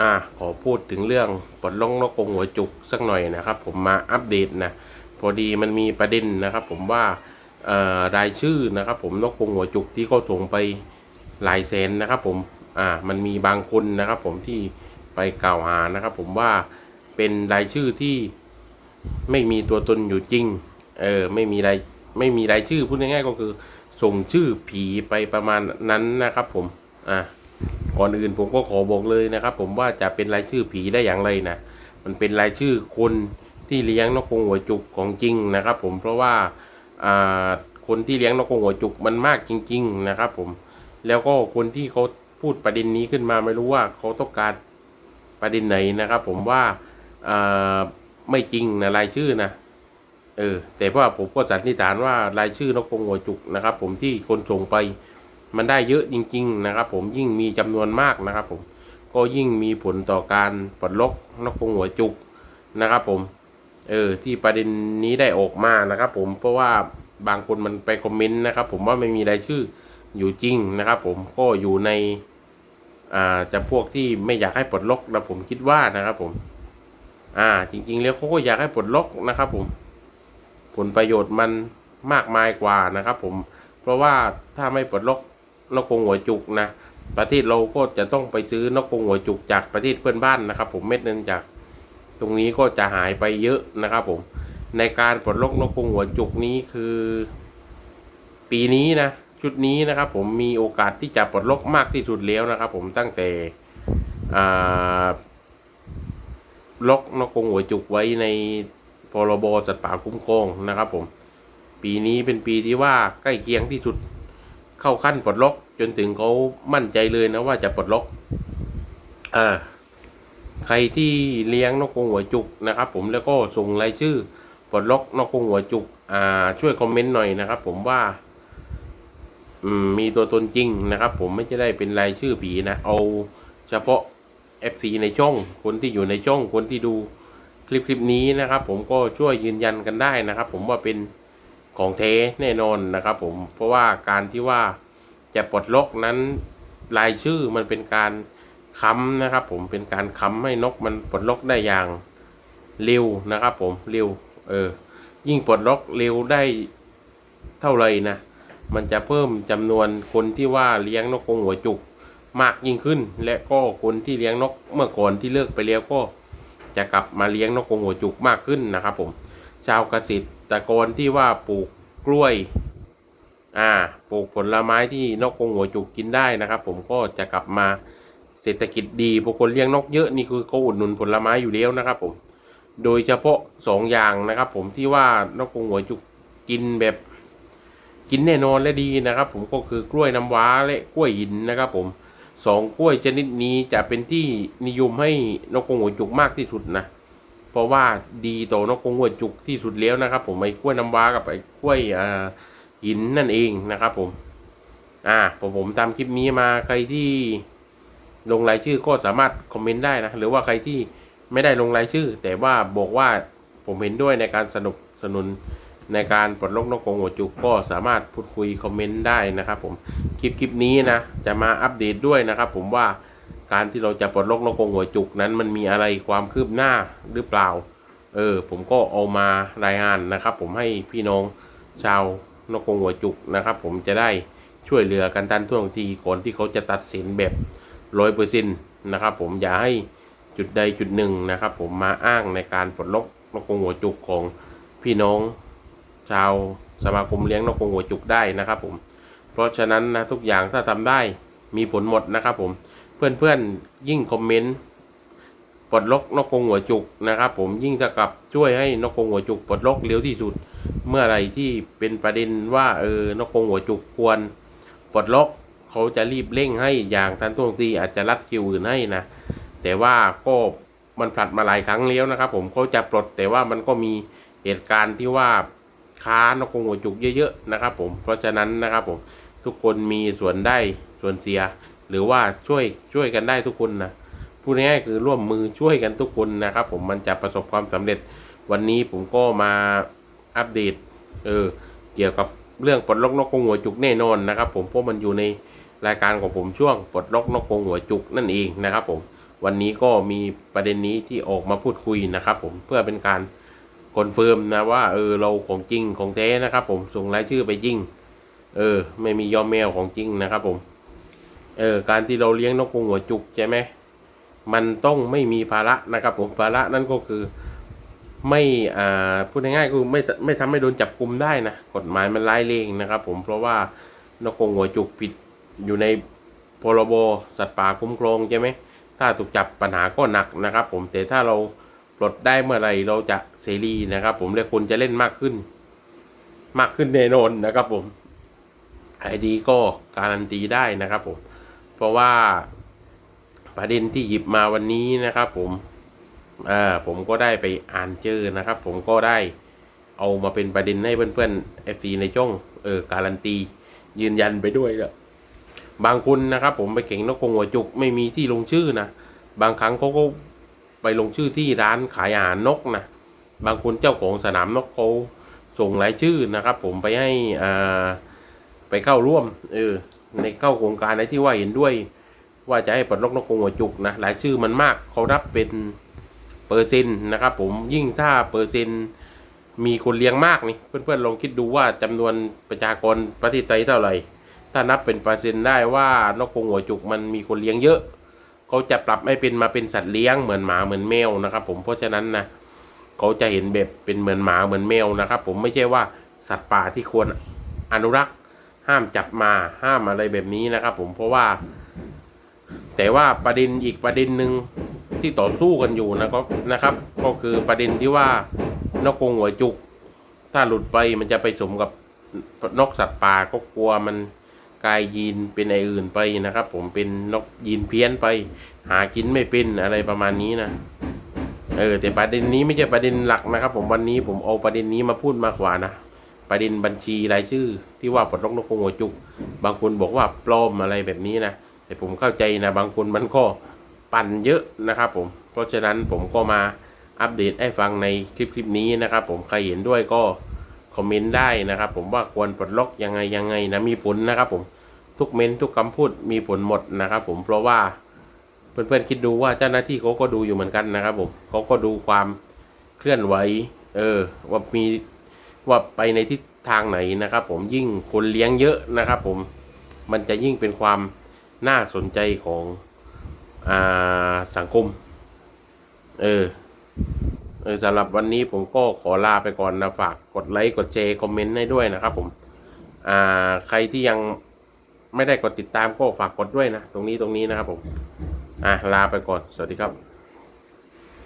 อ่าขอพูดถึงเรื่องปลดล็อกนกกงหัวจุกสักหน่อยนะครับ ผมมาอัปเดตนะพอดีมันมีประเด็นนะครับ ผมว่าเอ่อรายชื่อนะครับ ผมนกกงหัวจุกที่เขาส่งไปหลายแสนนะครับ ผมอ่ามันมีบางคนนะครับ ผมที่ไปกล่าวหานะครับ ผมว่าเป็นรายชื่อที่ไม่มีตัวตนอยู่จริงเออไม่มีรายไม่มีรายชื่อพูดง่ายๆก็คือ ส่งชื่อผีไปประมาณนั้นนะครับ ผมอ่า ก่อนอื่นผมก็ขอบอกเลยนะครับ ผมว่าจะเป็นรายชื่อผีได้อย่างไรนะมันเป็นรายชื่อคนที่เลี้ยงนกกรงหัวจุกของจริงนะครับ ผมเพราะว่าคนที่เลี้ยงนกกรงหัวจุกมันมากจริง ๆ นะครับ ผมแล้วก็คนที่เขาพูดประเด็นนี้ขึ้นมาไม่รู้ว่าเขาต้องการประเด็นไหนนะครับ ผมว่าอ่าไม่จริงนะรายชื่อนะเออแต่ว่าผมก็สันนิษฐานว่ารายชื่อนกกรงหัวจุกนะครับ ผมที่คนส่งไป มันได้เยอะจริง ๆ นะครับ ผมยิ่งมีจำนวนมากนะครับ ผมก็ยิ่งมีผลต่อการปลดล็อกนกกงหัวจุกนะครับ ผม เออที่ประเด็นนี้ได้ออกมานะครับ ผมเพราะว่าบางคนมันไปคอมเมนต์นะครับ ผมว่าไม่มีรายชื่ออยู่จริงนะครับ ผมก็อยู่ในอ่าจะพวกที่ไม่อยากให้ปลดล็อกนะผมคิดว่านะครับ ผม อ่า จริง ๆ แล้วเขาก็อยากให้ปลดล็อกนะครับ ผม ผลประโยชน์มันมากมายกว่านะครับ ผม เพราะว่าถ้าไม่ปลดล็อก นกกรงหัวจุกนะประเทศเราก็จะต้องไปซื้อนกกรงหัวจุกจากประเทศเพื่อนบ้านนะครับ ผมเม็ดเงินจากตรงนี้ก็จะหายไปเยอะนะครับ ผมในการปลดล็อกนกกรงหัวจุกนี้คือ ปีนี้นะชุดนี้นะครับ ผมมีโอกาสที่จะปลดล็อกมากที่สุดแล้วนะครับ ผมตั้งแต่ล็อกนกกรงหัวจุกไว้ในพรบสัตว์ป่าคุ้มครองนะครับ ผม ปีนี้เป็นปีที่ว่าใกล้เคียงที่สุด เข้าขั้นปลดล็อกจนถึงเขามั่นใจเลยนะว่าจะปลดล็อก อ่า ใครที่เลี้ยงนกกรงหัวจุกนะครับ ผมแล้วก็ส่งรายชื่อปลดล็อกนกกรงหัวจุก อ่า ช่วยคอมเมนต์หน่อยนะครับ ผมว่า อืม มีตัวตนจริงนะครับ ผมไม่ใช่ได้เป็นรายชื่อผีนะเอาเฉพาะ FC ในช่องคนที่อยู่ในช่องคนที่ดูคลิปคลิปนี้นะครับ ผมก็ช่วยยืนยันกันได้นะครับ ผมว่าเป็น ของเทแน่นอนนะครับผมเพราะว่าการที่ว่าจะปลดล็อกนั้นรายชื่อมันเป็นการค้ำนะครับผมเป็นการค้ำให้นกมันปลดล็อกได้อย่างเร็วนะครับผมเร็วเออยิ่งปลดล็อกเร็วได้เท่าไหร่นะมันจะเพิ่มจำนวนคนที่ว่าเลี้ยงนกกรงหัวจุกมากยิ่งขึ้น และก็คนที่เลี้ยงนกเมื่อก่อนที่เลิกไปแล้วก็จะกลับมาเลี้ยงนกกรงหัวจุกมากขึ้นนะครับผมชาวเกษตร กรที่ว่าปลูกกล้วย อ่า ปลูกผลไม้ที่นกกรงหัวจุกกินได้นะครับ ผมก็จะกลับมาเศรษฐกิจดีพวกคนเลี้ยงนกเยอะนี่คือเขาอุดหนุนผลไม้อยู่แล้วนะครับ ผม โดยเฉพาะสองอย่างนะครับ ผมที่ว่านกกรงหัวจุกกินแบบกินแน่นอนและดีนะครับ ผมก็คือกล้วยน้ำว้าและกล้วยหินนะครับ ผมสองกล้วยชนิดนี้จะเป็นที่นิยมให้นกกรงหัวจุกมากที่สุดนะ เพราะว่าดีต่อนกกงหัวจุกที่สุดแล้วนะครับ ผมไอ้กล้วยน้ำว้ากับไอ้กล้วยหินนั่นเองนะครับ ผม อ่าผมผมทำคลิปนี้มาใครที่ลงรายชื่อก็สามารถคอมเมนต์ได้นะหรือว่าใครที่ไม่ได้ลงรายชื่อ แต่ว่าบอกว่าผมเห็นด้วยในการสนับสนุนในการปลดล็อกนกกงหัวจุกก็สามารถพูดคุยคอมเมนต์ได้นะครับ ผมคลิปคลิปนี้นะจะมาอัปเดตด้วยนะครับ ผมว่า การที่เราจะปลดล็อกนกกรงหัวจุกนั้นมันมีอะไรความคืบหน้าหรือเปล่า เออ ผมก็เอามารายงานนะครับ ผมให้พี่น้องชาวนกกงหัวจุกนะครับ ผมจะได้ช่วยเหลือกันทันท่วงทีก่อนที่เขาจะตัดสินแบบร้อยเปอร์เซ็นต์นะครับ ผมอย่าให้จุดใดจุดหนึ่งนะครับ ผมมาอ้างในการปลดล็อกนกกงหัวจุกของพี่น้องชาวสมาคมเลี้ยงนกกงหัวจุกได้นะครับ ผม เพราะฉะนั้นนะทุกอย่างถ้าทำได้มีผลหมดนะครับ ผม เพื่อนๆยิ่งคอมเมนต์ปลดล็อกนกกงหัวจุกนะครับ ผมยิ่งเท่ากับช่วยให้นกกงหัวจุกปลดล็อกเร็วที่สุด เมื่อไรที่เป็นประเด็นว่าเออนกกงหัวจุกควรปลดล็อกเขาจะรีบเร่งให้อย่างทันท่วงทีอาจจะรัดคิวอื่นให้นะแต่ว่าก็มันผลัดมาหลายครั้งแล้วนะครับ ผมเขาจะปลดแต่ว่ามันก็มีเหตุการณ์ที่ว่าค้านกกงหัวจุกเยอะๆนะครับ ผมเพราะฉะนั้นนะครับผมทุกคนมีส่วนได้ส่วนเสีย หรือว่าช่วยช่วยกันได้ทุกคนนะพูดง่ายๆคือร่วมมือช่วยกันทุกคนนะครับ ผมมันจะประสบความสำเร็จวันนี้ผมก็มาอัปเดตเออเกี่ยวกับเรื่องปลดล็อกนกกงหัวจุกแน่นอนนะครับ ผมเพราะมันอยู่ในรายการของผมช่วงปลดล็อกนกกงหัวจุกนั่นเองนะครับ ผมวันนี้ก็มีประเด็นนี้ที่ออกมาพูดคุยนะครับ ผมเพื่อเป็นการคอนเฟิร์มนะว่าเออเราของจริงของแท้นะครับ ผมส่งรายชื่อไปจริง เออ ไม่มียอมแมวของจริงนะครับ ผม เออการที่เราเลี้ยงนกกรงหัวจุกใช่ไหมมันต้องไม่มีภาระนะครับผมภาระนั่นก็คือไม่อ่าพูดง่ายๆคือไม่ไม่ทำให้โดนจับกลุมได้นะกฎหมายมันร้ายแรงนะครับ ผมเพราะว่านกกรงหัวจุกผิดอยู่ในพรบสัตว์ป่าคุ้มครองใช่ไหมถ้าถูกจับปัญหาก็หนักนะครับ ผมแต่ถ้าเราปลดได้เมื่อไหร่เราจะเสรีนะครับ ผมและคนจะเล่นมากขึ้น มากขึ้นแน่นอนนะครับ ผมไอดีก็การันตีได้นะครับผม เพราะว่าประเด็นที่หยิบมาวันนี้นะครับ ผมอ่าผมก็ได้ไปอ่านเจอนะครับ ผมก็ได้เอามาเป็นประเด็นให้เพื่อนๆ FC ในช่องเออการันตี ยืนยันไปด้วยแล้วบางคนนะครับ ผมไปเก่งนกกงหัวจุกไม่มีที่ลงชื่อนะบางครั้งเขาก็ไปลงชื่อที่ร้านขายอาหารนกนะบางคนเจ้าของสนามนกเขาส่งรายชื่อนะครับ ผมไปให้อ่าไปเข้าร่วม เออ ในเข้าโครงการในที่ว่าเห็นด้วย ว่าจะให้ปลดล็อกนกกรงหัวจุกนะรายชื่อมันมากเขารับเป็นเปอร์เซ็นต์นะครับ ผมยิ่งถ้าเปอร์เซ็นต์มีคนเลี้ยงมากนี่เพื่อนๆลองคิดดูว่าจำนวนประชากรประเทศไทยเท่าไหร่ ถ้านับเป็นเปอร์เซ็นต์ได้ว่านกกรงหัวจุกมันมีคนเลี้ยงเยอะเขาจะปรับให้เป็นมาเป็นสัตว์เลี้ยงเหมือนหมาเหมือนแมวนะครับ ผมเพราะฉะนั้นนะเขาจะเห็นแบบเป็นเหมือนหมาเหมือนแมวนะครับ ผมไม่ใช่ว่าสัตว์ป่าที่ควรอนุรักษ์ ห้ามจับมาห้ามอะไรแบบนี้นะครับผมเพราะว่า แต่ว่าประเด็นอีกประเด็นหนึ่งที่ต่อสู้กันอยู่นะครับนะครับ ก็คือประเด็นที่ว่านกกรงหัวจุก ถ้าหลุดไปมันจะไปสมกับนกสัตว์ป่าก็กลัวมันกลายยีนเป็นไออื่นไปนะครับ ผมเป็นนกยีนเพี้ยนไป หากินไม่เป็นอะไรประมาณนี้นะเออแต่ประเด็นนี้ไม่ใช่ประเด็นหลักนะครับ ผมวันนี้ผมเอาประเด็นนี้มาพูดมากกว่านะ ประเด็นบัญชีรายชื่อ ที่ว่าปลดล็อกนกกรงหัวจุก บางคนบอกว่าปลอมอะไรแบบนี้นะแต่ผมเข้าใจนะบางคนมันก็ปั่นเยอะนะครับผมเพราะฉะนั้นผมก็มาอัปเดตให้ฟังในคลิปคลิปนี้นะครับผมใครเห็นด้วยก็คอมเมนต์ได้นะครับผมว่าควรปลดล็อกยังไงยังไงนะมีผลนะครับผมทุกเมนทุกคำพูดมีผลหมดนะครับผมเพราะว่าเพื่อนๆคิดดูว่าเจ้าหน้าที่เขาก็ดูอยู่เหมือนกันนะครับผมเขาก็ดูความเคลื่อนไหวเออว่ามี ว่าไปในทิศทางไหนนะครับ ผมยิ่งคนเลี้ยงเยอะนะครับ ผมมันจะยิ่งเป็นความน่าสนใจของอาสังคม เออเออสำหรับวันนี้ผมก็ขอลาไปก่อนนะฝากกดไลค์กดแชร์คอมเมนต์ให้ด้วยนะครับ ผมอ่าใครที่ยังไม่ได้กดติดตามก็ฝากกดด้วยนะ ตรงนี้ตรงนี้นะครับผมอะลาไปก่อนสวัสดีครับ